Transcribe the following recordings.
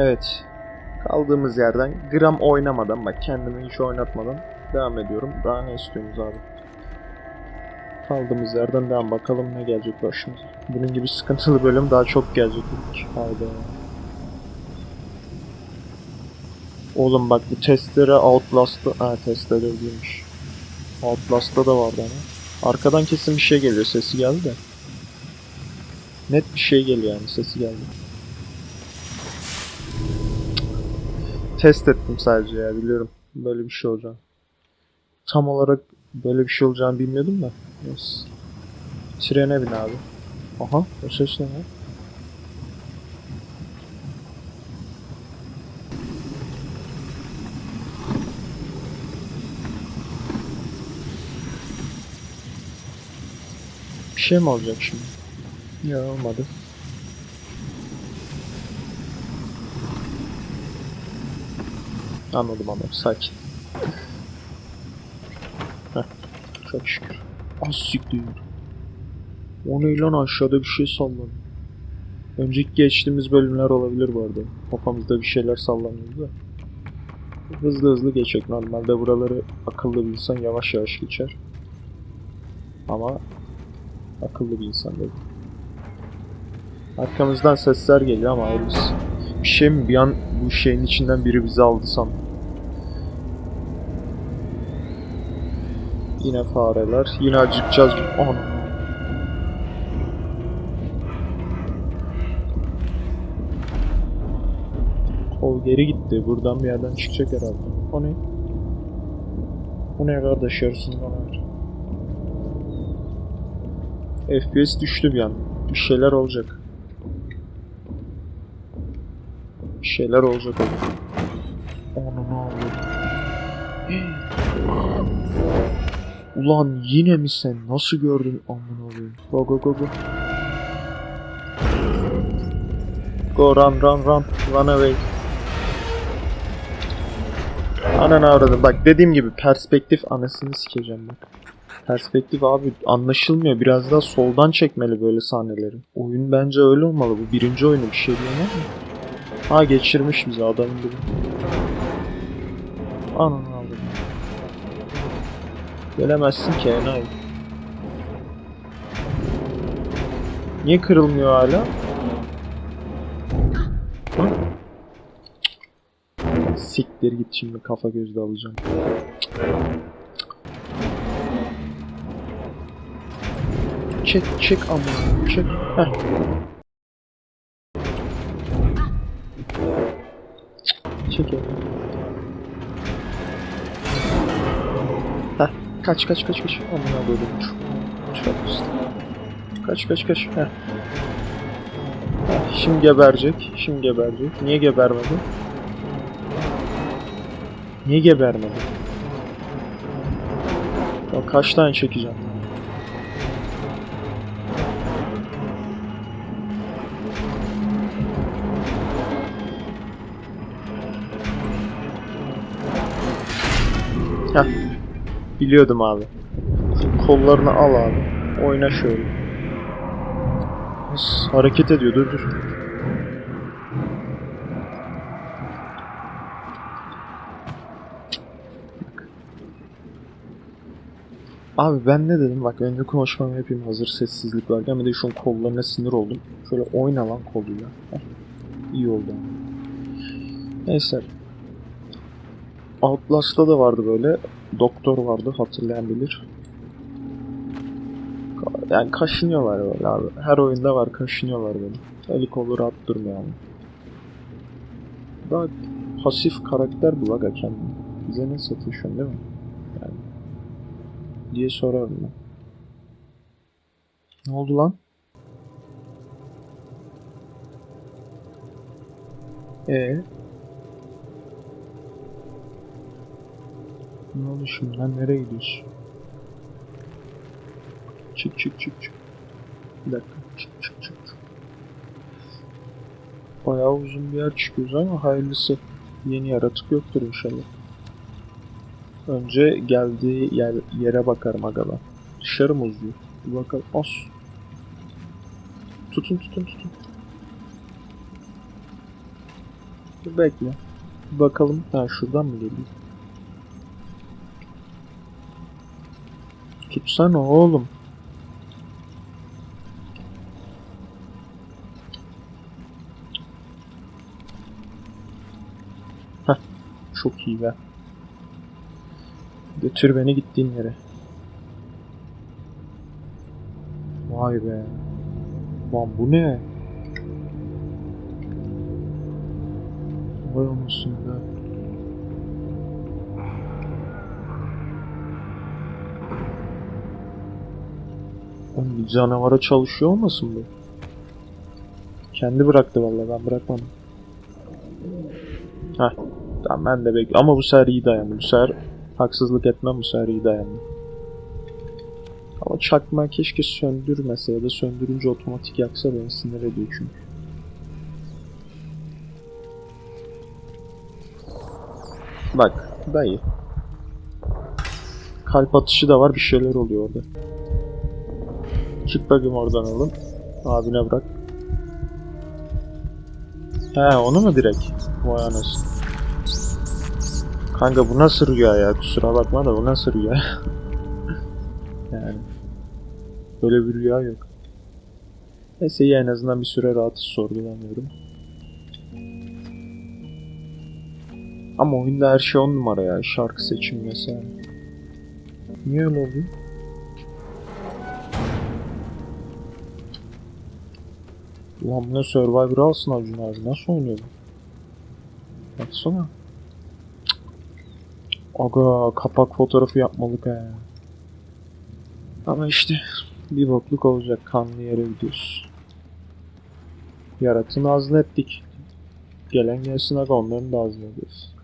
Evet. Kaldığımız yerden gram oynamadan bak kendimi hiç oynatmadan devam ediyorum. Daha ne istiyorsunuz abi? Kaldığımız yerden devam bakalım ne gelecek başımıza. Bunun gibi sıkıntılı bölüm daha çok gelecek. Hayda. Oğlum bak bu testere Outlast'ta... Ha testere değilmiş. Outlast'ta da vardı ama. Arkadan kesin bir şey geliyor. Sesi geldi de. Net bir şey geliyor yani. Sesi geldi. Test ettim sadece ya biliyorum. Böyle bir şey olacağını. Tam olarak böyle bir şey olacağını bilmiyordum da. Neyse. Trene bin abi. Aha o ses ne ya? Bir şey mi olacak şimdi? Ya olmadı. Anladım anladım sakin. Heh, çok şükür. Az siktir. O ne lan aşağıda bir şey sallanıyor. Önceki geçtiğimiz bölümler olabilir bu arada. Kafamızda bir şeyler sallanıyordu. Hızlı hızlı geçecek. Normalde buraları akıllı bir insan yavaş yavaş geçer. Ama akıllı bir insan dedi. Arkamızdan sesler geliyor ama hayırlısı. Bir şey mi? Bir an bu şeyin içinden biri bizi aldı sandım. Yine fareler. Yine acıkacağız. Ana. Kol geri gitti. Buradan bir yerden çıkacak herhalde. O ne? O ne kardeş yarısını bana ver. FPS düştü bir an. Bir şeyler olacak. Bir şeyler olacak. Onu ne oldu? Ulan yine mi sen? Nasıl gördün amına koyayım? Go go go go. Go run run run. Run away. Ananı avradım. Bak dediğim gibi perspektif anasını sikeceğim bak. Perspektif abi anlaşılmıyor. Biraz daha soldan çekmeli böyle sahneleri. Oyun bence öyle olmalı. Bu birinci oyunu bir şey diyemem mi? Ha geçirmiş bizi adamın biri. Ananı. Gelemezsin ki enayi. Niye kırılmıyor hala? Siktir git şimdi kafa gözde alacağım. Çek çek ama çek. Heh. Çek onu. Kaç kaç kaç kaç. Amına. Çok üstü. Kaç kaç kaç. Heh. Heh, Şimdi geberecek. Şimdi geberecek. Niye gebermedi? Niye gebermedi? Ya kaç tane çekeceğim? Heh. Biliyordum abi. Kollarını al abi. Oyna şöyle. Nasıl hareket ediyor dur dur. Abi ben ne dedim bak önce konuşmamı yapayım hazır sessizlik varken bir de şu an kollarına sinir oldum. Şöyle oyna lan koluyla. İyi oldu. Neyse. Outlast'ta da vardı böyle. Doktor vardı hatırlayan bilir. Yani kaşınıyorlar böyle abi. Her oyunda var kaşınıyorlar böyle. Eli kolu rahat durmuyor yani. Daha pasif karakter bu aga kendini. Bize ne satıyorsun değil mi? Yani. Diye sorarım ben. Ne oldu lan? Ee? Ne oldu şimdi lan? Nereye gidiyorsun? Çık çık çık çık. Bir dakika. Çık çık çık. Bayağı uzun bir yer çıkıyoruz ama hayırlısı. Yeni yaratık yoktur inşallah. Önce geldiği yer, yere bakarım aga. Dışarı mı uzuyor? Bir bakalım. As. Tutun tutun tutun. Bekle. Bakalım. Ha şuradan mı geliyor? Tutsana oğlum. Heh, çok iyi be. Götür beni gittiğin yere. Vay be. Lan bu ne? Vay olmasın be. Oğlum bir canavara çalışıyor olmasın bu? Kendi bıraktı vallahi ben bırakmadım. Heh. Tamam ben de bekliyorum. Ama bu sefer iyi dayandı. Bu sefer haksızlık etmem bu sefer iyi dayandı. Ama çakma keşke söndürmese ya da söndürünce otomatik yaksa beni sinir ediyor çünkü. Bak dayı. Kalp atışı da var bir şeyler oluyor orada. Çık bakayım oradan oğlum. Abine bırak. He onu mu direkt? Vay anasını. Kanka bu nasıl rüya ya? Kusura bakma da bu nasıl rüya? yani. Böyle bir rüya yok. Neyse iyi en azından bir süre rahatız sorgulamıyorum. Ama oyunda her şey on numara ya. Şarkı seçimi mesela. Niye öyle oluyor? Ulan ne Survivor alsın Acun abi. Nasıl oynuyor bu? Baksana. Aga kapak fotoğrafı yapmalık he. Ama işte bir bokluk olacak. Kanlı yere gidiyoruz. Yaratın ağzını ettik. Gelen gelsin aga onların da ağzını ediyoruz.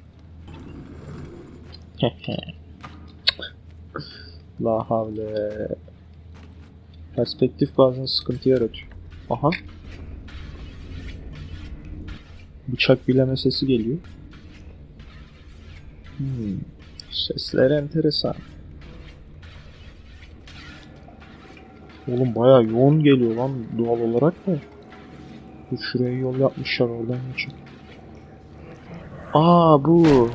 La havle. Perspektif bazen sıkıntı yaratıyor. Aha. Bıçak bileme sesi geliyor. Hmm. Sesler enteresan. Oğlum bayağı yoğun geliyor lan doğal olarak da. Dur şuraya yol yapmışlar oradan geçin. Aa bu.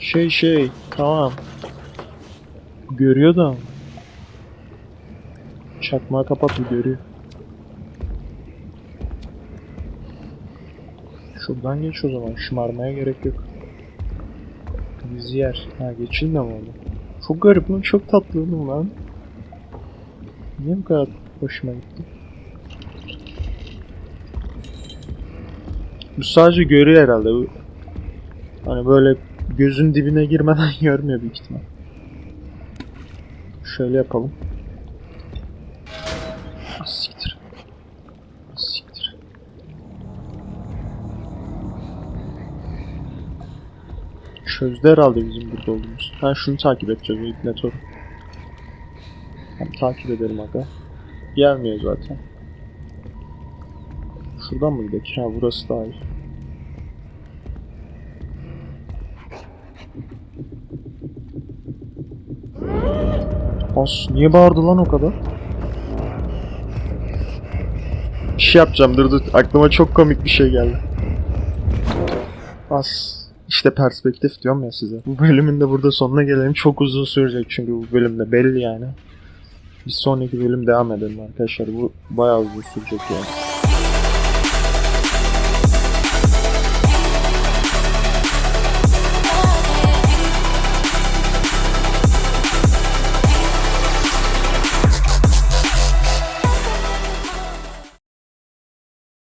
Şey şey tamam. Görüyor da. Çakmağı kapat görüyor. Şuradan geç o zaman. Şımarmaya gerek yok. Bizi yer. Ha geçilme mi oldu? Çok garip lan. Çok tatlı oğlum lan. Niye bu kadar hoşuma gitti? Bu sadece görüyor herhalde. Hani böyle gözün dibine girmeden görmüyor büyük ihtimal. Şöyle yapalım. Siktir. Çözdü herhalde bizim burada olduğumuz. Ben şunu takip edeceğiz o. Tamam, takip edelim aga. Gelmiyor zaten. Şuradan mı gidelim? Ha burası daha iyi. As niye bağırdı lan o kadar? Bir şey yapacağım dur dur. Aklıma çok komik bir şey geldi. As. İşte perspektif diyorum ya size. Bu bölümün de burada sonuna gelelim. Çok uzun sürecek çünkü bu bölümde belli yani. Bir sonraki bölüm devam edelim arkadaşlar. Bu bayağı uzun sürecek yani.